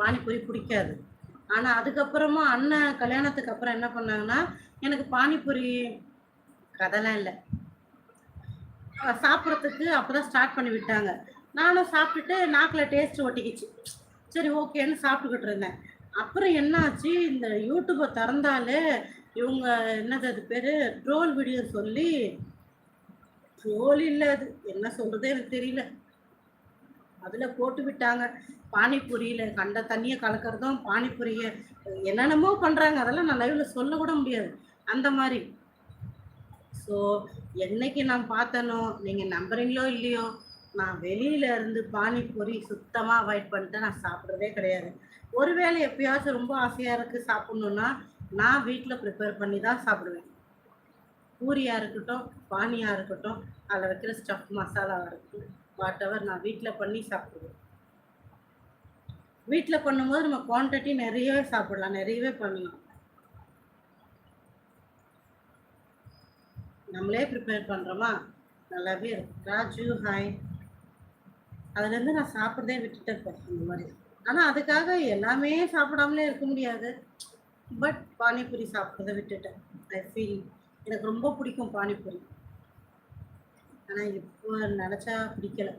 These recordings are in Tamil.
பானிபூரி பிடிக்காது. ஆனால் அதுக்கப்புறமா அண்ணன் கல்யாணத்துக்கு அப்புறம் என்ன பண்ணாங்கன்னா எனக்கு பானிபூரி கதைலாம் இல்லை. சாப்பிட்றதுக்கு அப்போ தான் ஸ்டார்ட் பண்ணி விட்டாங்க. நானும் சாப்பிட்டுட்டு நாக்கில் டேஸ்ட் ஒட்டிக்கிச்சு. சரி ஓகேன்னு சாப்பிட்டுக்கிட்டு இருந்தேன். அப்புறம் என்னாச்சு இந்த யூடியூப்பை திறந்தாலே இவங்க என்னது அது பேர்? ட்ரோல் வீடியோ சொல்லி ட்ரோல் இல்லை அது. என்ன சொல்கிறதே எனக்கு தெரியல. அதில் போட்டு விட்டாங்க. பானிபூரியில் கண்ட தண்ணியை கலக்கிறதும் பானிபூரியை என்னென்னமோ பண்ணுறாங்க அதெல்லாம் நான் லைவில் சொல்ல கூட முடியாது. அந்த மாதிரி. ஸோ என்னைக்கு நான் பார்த்தனோ நீங்கள் நம்புறீங்களோ இல்லையோ நான் வெளியில இருந்து பானிபூரி சுத்தமாக அவாய்ட் பண்ணிட்டு நான் சாப்பிட்றதே கிடையாது. ஒருவேளை எப்பயாச்சும் ரொம்ப ஆசையாக இருக்குது சாப்பிட்ணுன்னா நான் வீட்டில் ப்ரிப்பேர் பண்ணி தான் சாப்பிடுவேன். பூரியாக இருக்கட்டும் பானியாக இருக்கட்டும் அதில் வைக்கிற ஸ்டஃப் மசாலாவாக இருக்கட்டும். வாட் எவர் நான் வீட்டில் பண்ணி சாப்பிடுவேன். வீட்டில் பண்ணும்போது நம்ம குவான்டிட்டி நிறையவே சாப்பிடலாம் நிறையவே பண்ணலாம். நம்மளே ப்ரிப்பேர் பண்ணுறோமா நல்லாவே இருக்கும். ராஜு ஹாய் அதுலேருந்து நான் சாப்பிட்றதே விட்டுட்டு இருப்பேன் இந்த மாதிரி. ஆனால் அதுக்காக எல்லாமே சாப்பிடாமலே இருக்க முடியாது. பட் பானிபூரி சாப்பிட்றத விட்டுட்டேன். ஐ ஃபீல் எனக்கு ரொம்ப பிடிக்கும் பானிபூரி. ஆனால் இப்போ நினச்சா பிடிக்கல.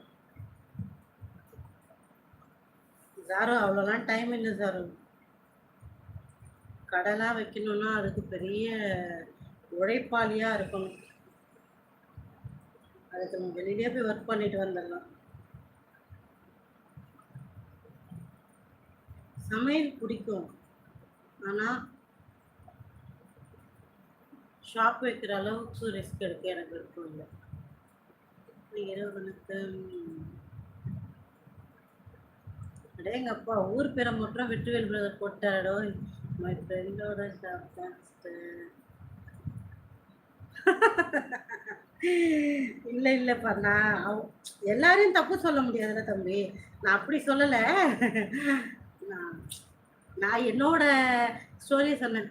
சார் அவ்வளோலாம் டைம் இல்லை சார். கடலாக வைக்கணும்னா அதுக்கு பெரிய உழைப்பாளியாக இருக்கணும். அதுக்கு நம்ம வெளியிலே போய் ஒர்க் பண்ணிட்டு வந்துடலாம். சமையல் பிடிக்கும். ஆனால் ஷாப் வைக்கிற அளவுக்கு ரிஸ்க் எடுக்க எனக்கு விருப்பம் இல்லை. இறைவனுக்கு அடேங்கப்பா ஊர் பேரை மட்டும் வெற்றிவேல் பிரதர் போட்டாடோ மை ஃப்ரெண்டோட இல்லை இல்லைப்பா நான் அவ- எல்லாரையும் தப்பு சொல்ல முடியாதுல்ல தம்பி. நான் அப்படி சொல்லலை. நான் நான் என்னோட ஸ்டோரி சொன்னேன்.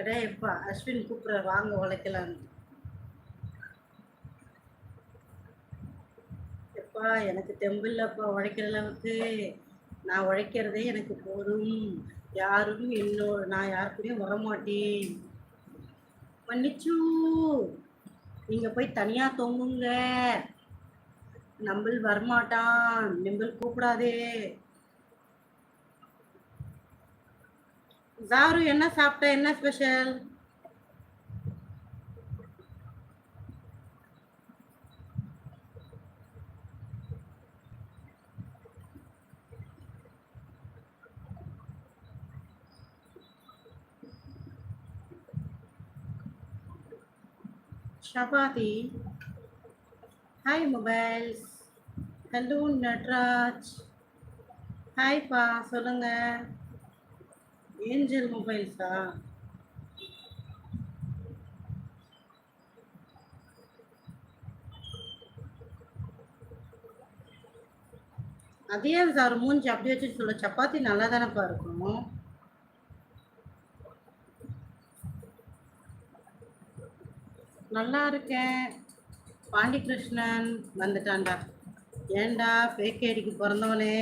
அடே எப்பா அஸ்வின் கூப்பிட்ற வாங்க உழைக்கலான்னு எப்பா எனக்கு தெம்பில்லப்பா உழைக்கிற அளவுக்கு நான் உழைக்கிறதே எனக்கு போதும். யாரும் என்னோட நான் யாருக்குமே வரமாட்டேன். மன்னிச்சு. நீங்க போய் தனியா தொங்குங்க. நம்பல் வரமாட்டான். நிம்பல் கூப்பிடாதே. ஜாரு என்ன சாப்பிட்ட? என்ன ஸ்பெஷல் சபாதி. ஹாய் மொபைல்ஸ் ஹலோ நட்ராஜ் ஹாய்ப்பா சொல்லுங்கள் ஏஞ்சல் மொபைல்ஸா? அதே சார் மூஞ்சி அப்படி வச்சு சொல்ல. சப்பாத்தி நல்லா தானேப்பா இருக்கும். நல்லா இருக்கேன். பாண்டிகிருஷ்ணன் வந்துட்டான்டா. ஏன்டா பேக்கேடிக்கு பிறந்தவனே?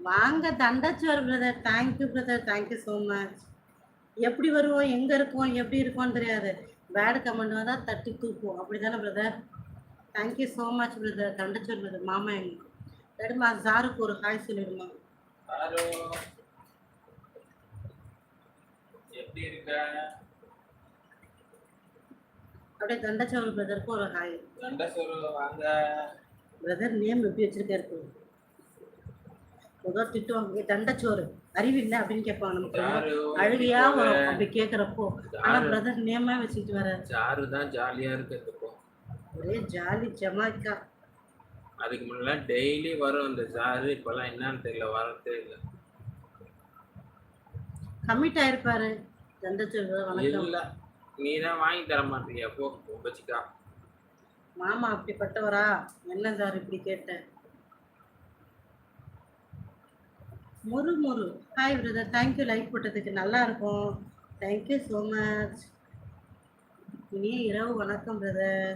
வாங்க தண்டச்சோர் brother thank you brother thank you so much எப்படி வருவோம் எங்கே இருக்கோம் எப்படி இருக்கோம்னு தெரியாது. பேடு கமெண்ட் வந்தால் தட்டி தூக்குவோம். அப்படி தானே brother thank you so much brother தண்டச்சோர் brother மாமா எங்க டேடிமா ஜாருக்கு ஒரு ஹாய் சொல்லிடுமா? ஹலோ. எப்படி இருக்க? அப்படியே தண்டச்சோர் பிரதருக்கு ஒரு ஹாய் வாங்க. பிரதர் நேம் எப்படி வச்சிருக்காரு? முதல் திட்டுவாங்க. தண்டச்சோறு அறிவில்லை அப்படின்னு கேட்பாங்க நமக்கு. அழுகையா வரும் அப்படி கேட்குறப்போ. ஆனா பிரதர் நேமா வச்சுட்டு வர. சாரு தான் ஜாலியா இருக்கு ஒரே ஜாலி ஜமாக்கா அதுக்கு முன்னெல்லாம் டெய்லி வரும் அந்த சாரு. இப்பெல்லாம் என்னன்னு தெரியல வரதே இல்லை. கமிட் ஆயிருப்பாரு. தண்டச்சோறு வணக்கம். இல்ல. நீ தான் வாங்கி தர மாட்டீங்க. போ மாமா அப்படிப்பட்டவரா? என்ன சார் இப்படி கேட்ட முரு முரு ஹாய் பிரதர் தேங்க்யூ லைக் போட்டதுக்கு நல்லா இருக்கும் தேங்க்யூ ஸோ மச் இனிய இரவு வணக்கம் பிரதர்